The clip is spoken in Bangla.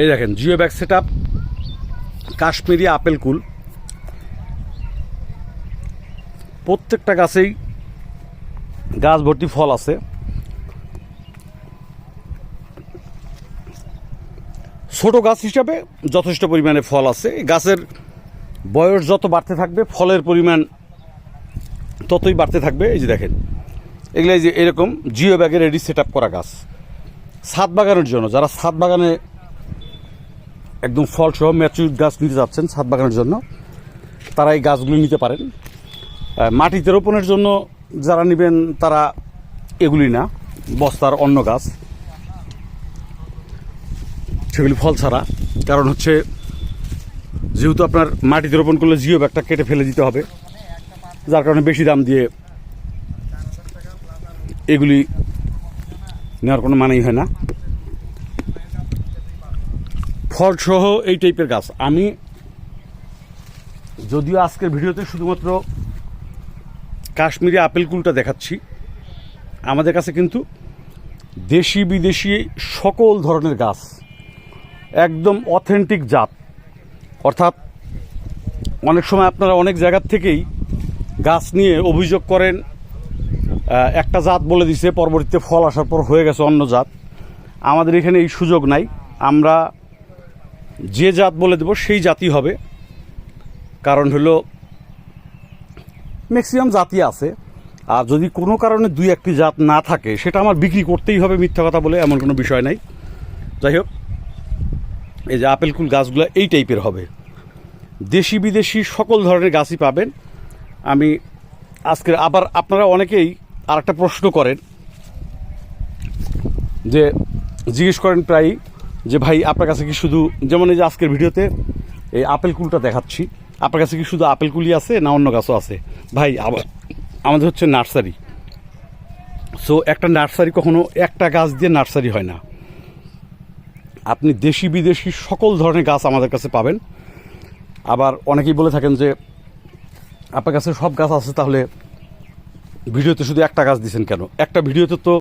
এই দেখেন, geo bag set up Kashmiri apple কুল। প্রত্যেকটা গাছেই গাছ ভর্তি ফল আছে। ছোট গাছ হিসাবে যথেষ্ট পরিমাণে ফল আছে। গাছের বয়স যত বাড়তে থাকবে, ফলের পরিমাণ ততই বাড়তে থাকবে। এই যে দেখেন, এগুলো যে এরকম জিও ব্যাগে রেডি সেট করা গাছ। ছাদ বাগানের জন্য, যারা ছাদ বাগানে একদম ফল সহ ম্যাচুর গাছ নিতে যাচ্ছেন ছাদ বাগানের জন্য। তারা এই গাছগুলি নিতে পারেন। মাটিতে রোপণের জন্য যারা নেবেন তারা এগুলি না, বস্তার অন্য গাছ। সেগুলি ফল ছাড়া। কারণ হচ্ছে, যেহেতু আপনার মাটিতে রোপণ করলে জিও ব্যাগটা কেটে ফেলে দিতে হবে, যার কারণে বেশি দাম দিয়ে এগুলি নেওয়ার কোনো মানেই হয় না। ফল সহ এই টাইপের গাছ। আমি যদিও আজকের ভিডিওতে শুধুমাত্র কাশ্মীরি আপেল কুলটা দেখাচ্ছি, আমাদের কাছে কিন্তু দেশি বিদেশি সকল ধরনের গাছ, একদম অথেন্টিক জাত। অর্থাৎ অনেক সময় আপনারা অনেক জায়গার থেকেই গাছ নিয়ে অভিযোগ করেন একটা জাত বলে দিছে, পরবর্তীতে ফল আসার পর হয়ে গেছে অন্য জাত। আমাদের এখানে এই সুযোগ নাই। আমরা যে জাত বলে দেব, সেই জাতি হবে। কারণ হলো ম্যাক্সিমাম জাতি আছে। আর যদি কোনো কারণে দুই একটি জাত না থাকে, সেটা আমার বিক্রি করতেই হবে মিথ্যা কথা বলে, এমন কোনো বিষয় নাই। যাই হোক, এই যে আপেল কুল গাছগুলো এই টাইপের হবে। দেশি বিদেশি সকল ধরনের গাছই পাবেন। আমি আজকে আবার আপনারা অনেকেই আর একটা প্রশ্ন করেন, যে জিজ্ঞেস করেন প্রায়ই যে ভাই, আপনার কাছে কি শুধু, যেমন এই যে আজকের ভিডিওতে এই আপেল কুলটা দেখাচ্ছি, আপনার কাছে কি শুধু আপেল কুলি আছে না অন্য গাছও আছে? ভাই আমাদের হচ্ছে নার্সারি। সো একটা নার্সারি কখনো একটা গাছ দিয়ে নার্সারি হয় না। আপনি দেশি বিদেশি সকল ধরনের গাছ আমাদের কাছে পাবেন। আবার অনেকেই বলে থাকেন যে, আপনার কাছে সব গাছ আছে, তাহলে ভিডিওতে শুধু একটা গাছ দিছেন কেন? একটা ভিডিওতে তো